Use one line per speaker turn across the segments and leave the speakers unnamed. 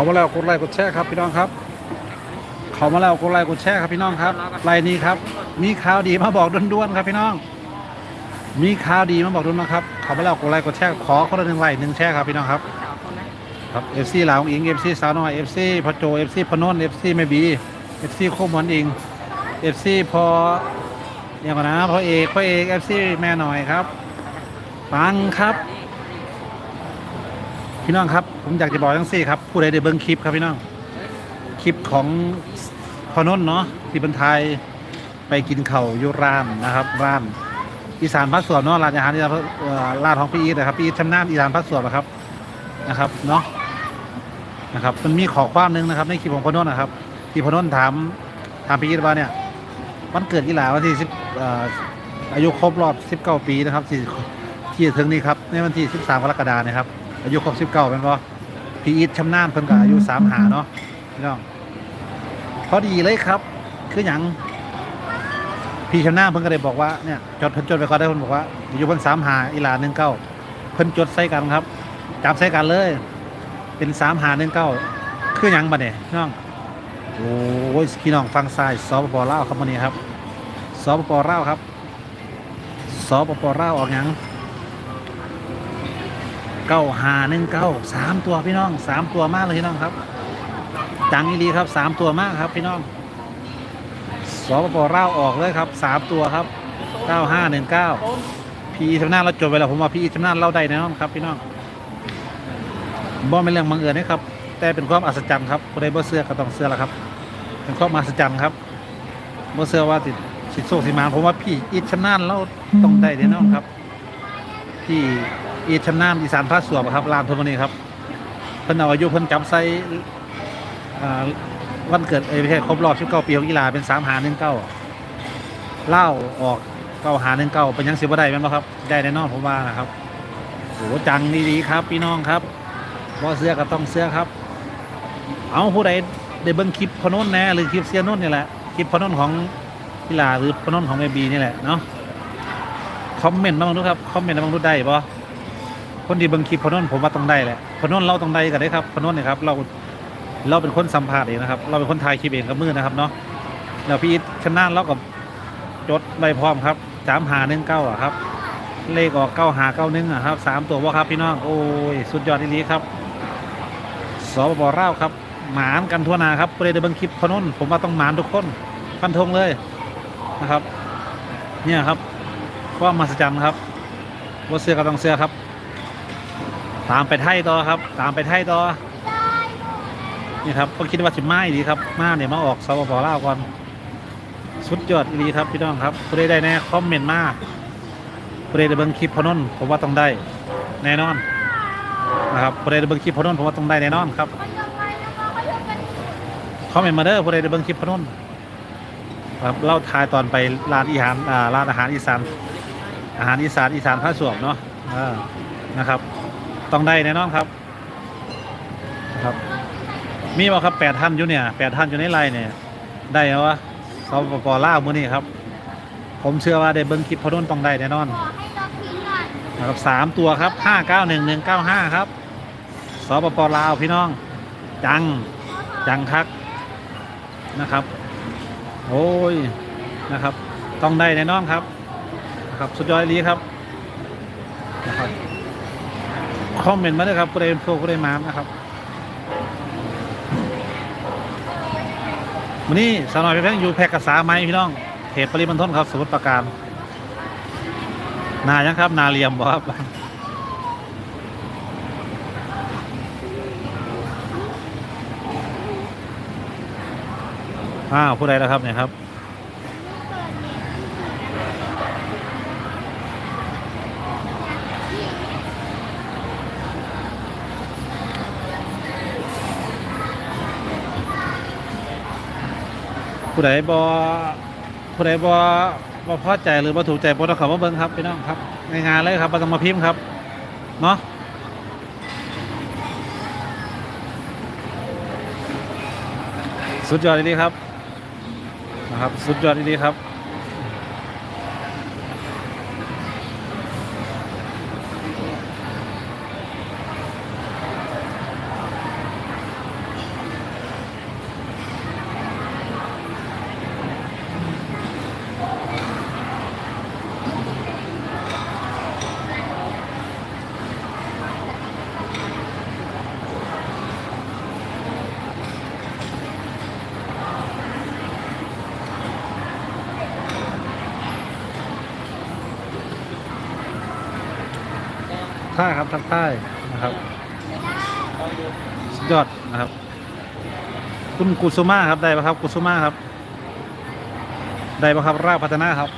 เขามาแล้วกดไลค์กดแชร์ครับพี่น้องครับ เขามาแล้วกดไลค์กดแชร์ครับพี่น้องครับไลน์นี้ครับ มีข่าวดีมาบอกด่วนๆครับพี่น้อง มีข่าวดีมาบอกด่วนนะครับ เขามาแล้วกดไลค์กดแชร์ขอคนละหนึ่งไลค์หนึ่งแชร์ครับพี่น้องครับครับเอฟซีลาวอิงเอฟซีสาวน้อยเอฟซีพอโจเอฟซีพอนนเอฟซีแม่บีเอฟซีโคมอนอิงเอฟซีพออย่างก่อนนะพอเอกพอเอกเอฟซีแม่หน่อยครับปังครับ พี่น้องครับ ผมอยากจะบอกทั้งสี่ครับผู้ใดได้เบิ้งคลิปครับพี่น้อง คลิปของพอนนเนาะที่บรรทายไปกินเข่ายุร้านนะครับร้านอีสานพัดสวนเนาะร้านอาหารอีสานเอ่ร้านของพี่อีทนะครับพี่อีทชำนาญอีสานพัดสวนนะครับนะครับเนาะนะครับ มันมีขอความนึงนะครับในคลิปของพอนนนะครับ ที่พอนนถามถามพี่อีทว่าเนี่ยวันเกิดอีหลาวันที่สิบอายุครบรอบสิบเก้าปีนะครับที่ที่จะถึงนี้ครับในวันที่สิบสามกรกฎาคมนะครับ อายุครบสิบเก้าเป็นปะพี่อีทชำนาญเพิ่นก็อายุสามหาเนาะพี่น้องพอดีเลยครับ คืออย่างพี่ชำนาญเพิ่นก็ได้บอกว่าเนี่ยจดเพิ่นจดไปก่อนได้เพิ่นบอกว่าอยู่บนสามหาอีหลาหนึ่งเก้าเพิ่นจดใส่กันครับจับใส่กันเลย เป็นสามหาหนึ่งเก้าคืออย่างบัดเนี่ยพี่น้องโอ้ยพี่น้องฟังซ้ายสปปลาวครับวันนี้ครับสปปลาวครับสปปลาวออกหยัง เก้าหาหนึ่งเก้าสามตัวพี่น้องสามตัวมากเลยพี่น้องครับจังอีรีครับสามตัวมากครับพี่น้องสปปเล่าออกเลยครับสามตัวครับเก้าห้าหนึ่งเก้าพีชำนาญเราจดไว้แล้วผมว่าพีชำนาญเล่าได้แน่นอนครับพี่น้องบ่เป็นเรื่องบังเอิญนะครับ แต่เป็นความอัศจรรย์ครับผู้ใดบ่เสื้อก็ต้องเสื้อละครับ เป็นความอัศจรรย์ครับบ่เสื้อว่าติดสิโซสิมาผมว่าพี่อีชำนาญเราต้องได้แน่นอนครับ พี่ อีชำนาญอีสานพระสวบครับลานทุนวันนี้ครับ เพิ่นเอาอายุเพิ่นจำใส่อ่าวันเกิดเอ้ไม่ใช่ครบรอบ19ปีของกีฬาเป็น3หา19เก้าเล่าออกเก้าหา19เก้าเป็นยังสิบ่ได้แม่นบ่ครับ ได้แน่นอนผมว่านะครับโหจังดีๆครับพี่น้องครับบ่เสื้อก็ต้องเสื้อครับ เอาผู้ใดได้เบิ่งคลิปพอนุ่นแน่หรือคลิปเสียนนนี่แหละคลิปพอนุ่นของกีฬาหรือพอนุ่นของเมบีนี่แหละเนาะคอมเมนต์มาบ้างดูครับคอมเมนต์มาบ้างดูได้บ่ คนที่เบิ่งคลิปพอนุ่นผมว่าต้องได้แหละพอนุ่นเราต้องได้กันได้ครับพอนุ่นนี่ครับเราเราเป็นคนสัมภาษณ์เองนะครับ เราเป็นคนถ่ายคลิปเองกับมือนะครับเนาะแล้วพี่อิทชนาเรากับจดใบพร้อมครับสามหาหนึ่งเก้าอะครับ เลขออกเก้าหาเก้าหนึ่งอะครับสามตัวว่าครับพี่น้องโอ้ยสุดยอดทีนี้ครับสปปเล่าครับหมานกันทั่วนาครับประเดี๋ยวเบิ่งคลิปพอนุ่นผมว่าต้องหมานทุกคนฟันธงเลยนะครับ เนี่ยครับความมหัศจรรย์ครับว่าเสื้อก็ต้องเสื้อครับ ตามไปไทยต่อครับ ตามไปไทยต่อนี่ครับก็คิดว่าสิไม้ดีครับมาเนี่ยมาออกสปปลาวก่อนสุดยอดดีครับพี่น้องครับผู้ใดได้แน่คอมเมนต์มาผู้ใดได้เบิ่งคลิปพอนนท์ผมว่าต้องได้แน่นอนนะครับผู้ใดได้เบิ่งคลิปพอนนท์ผมว่าต้องได้แน่นอนครับคอมเมนต์มาเด้อผู้ใดได้เบิ่งคลิปพอนนท์ครับเล่าทายตอนไปร้านอาหารอ่าร้านอาหารอีสานอาหารอีสานอีสานผ้าสวมเนาะนะครับ ต้องได้แน่นอนครับครับ มีบ่ครับแปดท่านอยู่เนี่ยแปดท่านอยู่ในไลน์เนี่ย ได้เหรอวะสปปลาวมื้อนี้ครับ ผมเชื่อว่าได้เบิ้งคลิปพอนุ่นต้องได้แน่นอนนะครับสามตัวครับห้าเก้าหนึ่งหนึ่งเก้าห้าครับสปปลาวพี่น้อง จังจังคักนะครับ โอ้ยนะครับ ต้องได้แน่นอนครับ ครับสุดยอดลีครับนะครับ คอมเมนต์มาด้วยครับผู้ใดโชคผู้ใดมนะครับวันนี้สาวน้อยเพียงอยู่แพร่กษาไหมพี่น้องเขตปริมณฑลครับสมุทรปราการนายังครับ นาเลียมบ่ครับอ้าวผู้ใดแล้วครับเนี่ยครับ ผู้ใดบอผู้ใดบอบอพอใจหรือบ่ถูกใจบ่ต้องเข้ามาเบิ่งครับพี่น้องครับในงานเลยครับบ่ต้องมาพิมพ์ครับเนาะสุดยอดดีครับนะครับ สุดยอดดีครับ ทายครับทักทายนะครับสุดยอดนะครับ คุณกุสุมาครับได้ปะครับกุสุมาครับได้ปะครับราพัฒนาครับ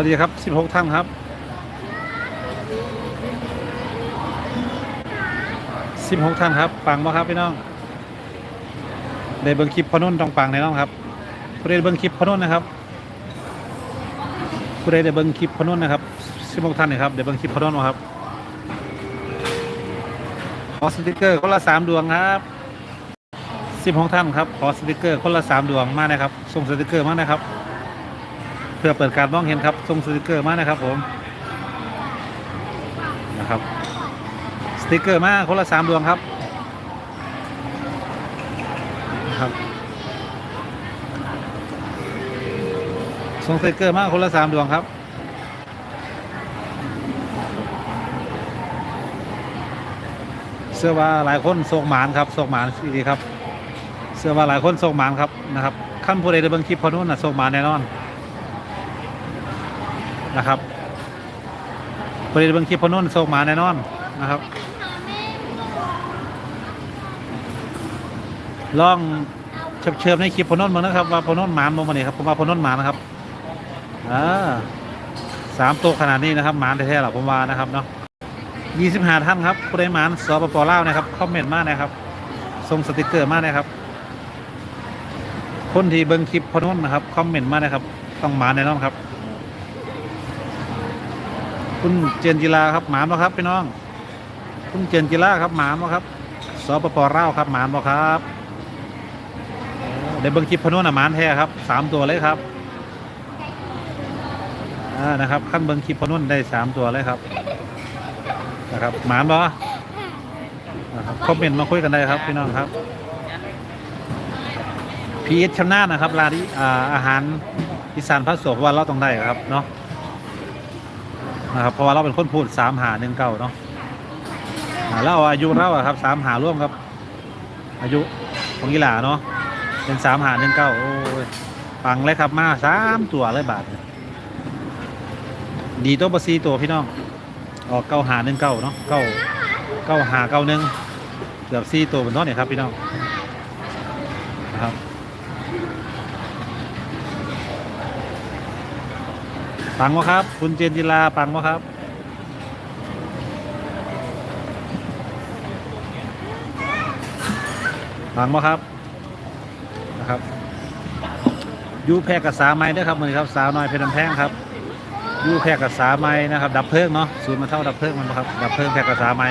วัสดีครับ 16 ท่านครับ 16 ท่านครับปังบ่ครับพี่น้องได้เบิ่งคลิปพอนุ่นต้องปังแน่นอนครับผู้ใดได้เบิ่งคลิปพอนุ่นนะครับผู้ใดได้เบิ่งคลิปพอนุ่นนะครับ 16 ท่านนะครับได้เบิ่งคลิปพอนุ่นครับขอสติกเกอร์คนละสามดวงครับ16ท่านครับ ขอสติกเกอร์คนละสามดวงมานะครับส่งสติกเกอร์มานะครับ เพื่อเปิดการมองเห็นครับส่งสติกเกอร์มานะครับผมนะครับสติกเกอร์มาคนละสามดวงครับนะครับส่งสติกเกอร์มาคนละสามดวงครับเสื้อว่าหลายคนโศกหมานครับโศกหมานดีครับเสื้อว่าหลายคนโศกหมานครับนะครับขั้นผู้ใดได้เบิ่งคลิปพอนู้นน่ะโศกหมานแน่นอน นะครับบริเวณคลิปพอนุ่นส่งมาแน่นอนนะครับลองเชิบเชิบในคลิปพอนุ่นมานะครับ ว่าพอนุ่นหมานมาวันนี้ครับผมว่าพอนุ่นหมานะครับอ่าสามตัวขนาดนี้นะครับหมานแท้ๆหรอผมว่านะครับเนาะยี่สิบห้าท่านครับผู้ใดหมานสปปลาวนะครับคอมเมนต์มากนะครับส่งสติกเกอร์มากนะครับ คนที่เบิ่งคลิปพอนุ่นนะครับคอมเมนต์มากนะครับ ต้องหมานแน่นอนครับ คุณเจนจิลาครับหมานบ่ครับพี่น้อง คุณเจนจิลาครับหมานบ่ครับสปปลาวครับหมานบ่ครับเดี๋ยวเบิ่งคลิปพะโนอะหมานแท้ครับสามตัวเลยครับอ่านะครับขั้นเบิ่งคลิปพะโนนได้สามตัวเลยครับนะครับหมานบ่นะครับคอมเมนต์มาคุยกันได้ครับพี่น้องครับพีเอชชำนาญนะครับร้านอาอาหารอีสานพัสดุว่าเราต้องได้ครับเนาะ นะครับเพราะว่าเราเป็นคนพูดสามหาหนึ่งเก้าเนาะแล้วเอาอายุเราอะครับสามหาร่วมครับ อายุของกีฬาเนาะเป็นสามหาหนึ่งเก้าโอ้ยปังเลยครับมาสามตัวเลยบาทดีตัวบซีตัวพี่น้องออกเก้าหาหนึ่งเก้าเนาะเก้าเก้าหาเก้าหนึ่งเกือบซีตัวบนต้นเนี่ยครับพี่น้องนะครับ ปังวะครับ คุณเจนจิลาปังวะครับฟังบ่ครับนะครับยูแพรกับสาไม้ด้วยครับมือนครับสาวน้อยเพชรลำแพงครับยูแพรกับสาไม้นะครับ ดับเพลิงเนาะศูนย์มาเท่าดับเพลิงมันครับดับเพลิงแพรกับสาไม้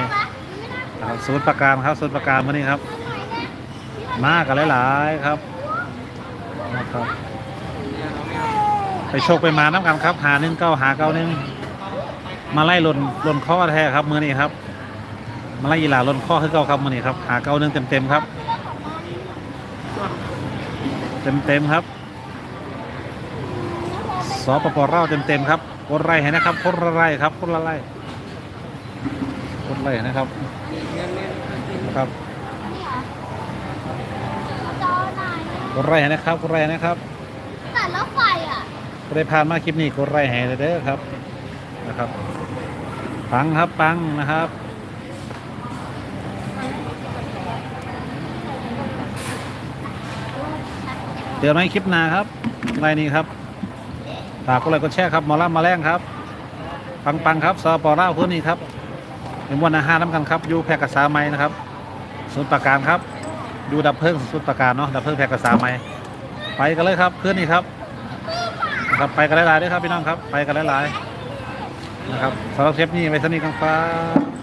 นะครับศูนย์ประการครับศูนย์ประการมื่อนี้ครับ มากันหลาย ๆ ครับนะครับ ไปโชคไปมาน้ำกันครับ หาหนึ่งเก้าหาเก้าหนึ่งมาไล่หล่นหล่นข้อแท้ครับมือนี้ครับ มาไล่ยีหลาหล่นข้อคือเก้าครับมือนี้ครับหาเก้าหนึ่งเต็มเต็มครับ เต็มเต็มครับสปปเร่าเต็มเต็มครับคนไร่ให้นะครับคนละไร่ครับคนละไร่คนไร่นะครับนะครับคนไร่นะครับคนไร่นะครับ
แต่รถไฟอ่
ก็ได้ผ่านมาคลิปนี้กดไลค์ให้เด้อครับนะครับปังครับปังนะครับเดี๋ยวในคลิปหน้าครับไลน์นี้ครับฝากกดไลค์กดแชร์ครับหมอลำมาแรงครับ ปังปังครับสปอร่าพื้นนี้ครับเป็นวันอาหารน้ำกันครับอยู่แพรกษาไม้นะครับศูนย์ประการครับอยู่ดับเพลิงศูนย์ประการเนาะดับเพลิงแพรกษาไม้ไปกันเลยครับคืนนี้ครับ ครับไปกันหลายๆด้วยครับพี่น้องครับ ไปกันหลายๆนะครับสำหรับเทปนี้ไว้สนิทกันครับ